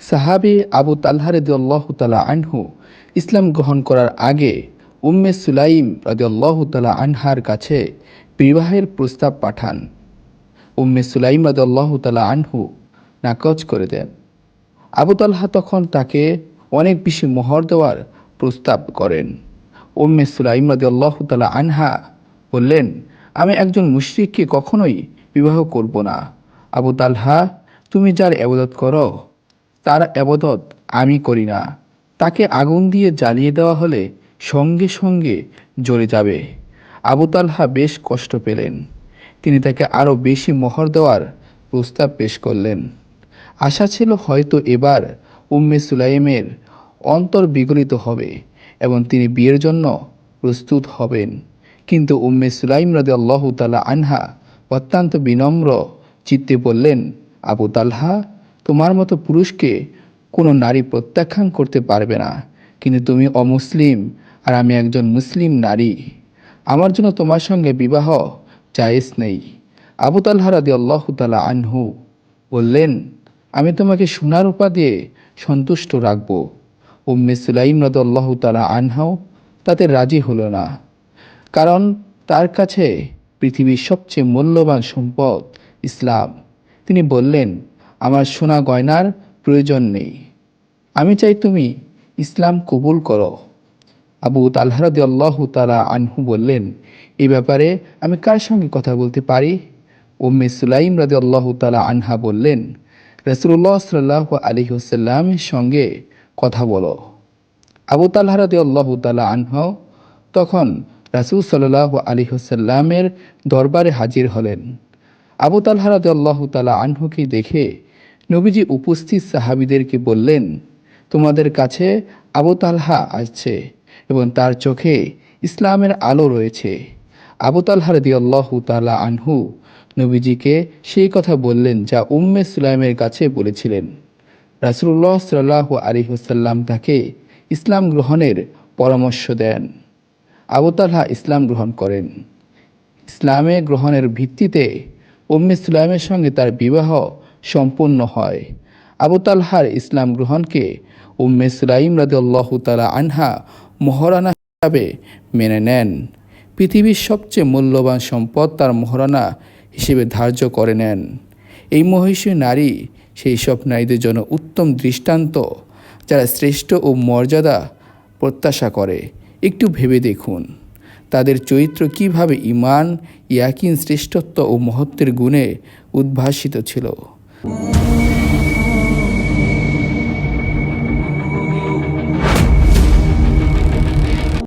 সাহাবি আবু তাল্হা রদিয়াল্লাহ তালা আনহু ইসলাম গ্রহণ করার আগে উম্মে সুলাইম রদিয়াল্লাহ তালা আনহার কাছে বিবাহের প্রস্তাব পাঠান। উম্মে সুলাইম রদিয়াল্লাহ তালা আনহু নাকচ করে দেন। আবু তালহা তখন তাকে অনেক বেশি মোহর দেওয়ার প্রস্তাব করেন। উম্মে সুলাইম রদিয়াল্লাহ তালা আনহা বললেন, আমি একজন মুশরিককে কখনোই বিবাহ করব না। আবু তালহা, তুমি যার আবাদত করো তার আবাদত আমি করি না। তাকে আগুন দিয়ে জ্বালিয়ে দেওয়া হলে সঙ্গে সঙ্গে জ্বলে যাবে। আবু তালহা বেশ কষ্ট পেলেন। তিনি তাকে আরও বেশি মোহর দেওয়ার প্রস্তাব পেশ করলেন। আশা ছিল হয়তো এবার উম্মে সুলাইমের অন্তর বিগলিত হবে এবং তিনি বিয়ের জন্য প্রস্তুত হবেন। কিন্তু উম্মে সুলাইম রাদে আল্লাহ তালা আনহা অত্যন্ত বিনম্র চিত্তে বললেন, আবু তালহা তোমার মতো পুরুষকে কোনো নারী প্রত্যাখ্যান করতে পারবে না। কিন্তু তুমি অমুসলিম আর আমি একজন মুসলিম নারী। আমার জন্য তোমার সঙ্গে বিবাহ জায়েজ নেই। আবু তালহা রাদি আল্লাহ তালা আনহু বললেন, আমি তোমাকে সোনার উপা দিয়ে সন্তুষ্ট রাখব। উম্মে সুলাইম রাদ আল্লাহ তালা আনহাও তাতে রাজি হলো না। কারণ তার কাছে পৃথিবীর সবচেয়ে মূল্যবান সম্পদ ইসলাম। তিনি বললেন আমার সোনা গয়নার প্রয়োজন নেই। আমি চাই তুমি ইসলাম কবুল করো। আবু তালহারদি আল্লাহ তালা আনহু বললেন, এ ব্যাপারে আমি কার সঙ্গে কথা বলতে পারি? উম্মে সুলাইম রাদি আল্লাহ তালা আনহা বললেন রসুল্লাহ সাল্লাহ আলী হুসাল্লামের সঙ্গে কথা বলো। আবু তালহারদি আল্লাহ তালা আনহা তখন রাসুল সাল্লাহ আলী হুসাল্লামের দরবারে হাজির হলেন। আবু তালহারাদ আল্লাহ তালা আনহুকে দেখে নবীজি উপস্থিত সাহাবিদেরকে বললেন, তোমাদের কাছে আবু তালহা আসছে এবং তার চোখে ইসলামের আলো রয়েছে। আবু তালহা রদি আল্লাহ তালা আনহু নবীজিকে সেই কথা বললেন যা উম্মে সুলাইমের কাছে বলেছিলেন। রাসুল্লাহ সাল্লাহ আলী হুসাল্লাম তাকে ইসলাম গ্রহণের পরামর্শ দেন। আবু তালহা ইসলাম গ্রহণ করেন। ইসলামে গ্রহণের ভিত্তিতে উম্মে সুলাইমের সঙ্গে তার বিবাহ সম্পূর্ণ হয়। আবু তালহার ইসলাম গ্রহণকে উম্মে সুলাইম রাদিয়াল্লাহু তালা আনহা মহারানা হিসাবে মেনে নেন। পৃথিবীর সবচেয়ে মূল্যবান সম্পদ তার মহারানা হিসেবে ধার্য করে নেন। এই মহিষী নারী সেই সব নারীদের জন্য উত্তম দৃষ্টান্ত যারা শ্রেষ্ঠ ও মর্যাদা প্রত্যাশা করে। একটু ভেবে দেখুন, তাদের চরিত্র কীভাবে ইমান ইয়াকিন, শ্রেষ্ঠত্ব ও মহত্বের গুণে উদ্ভাসিত ছিল। Whoa.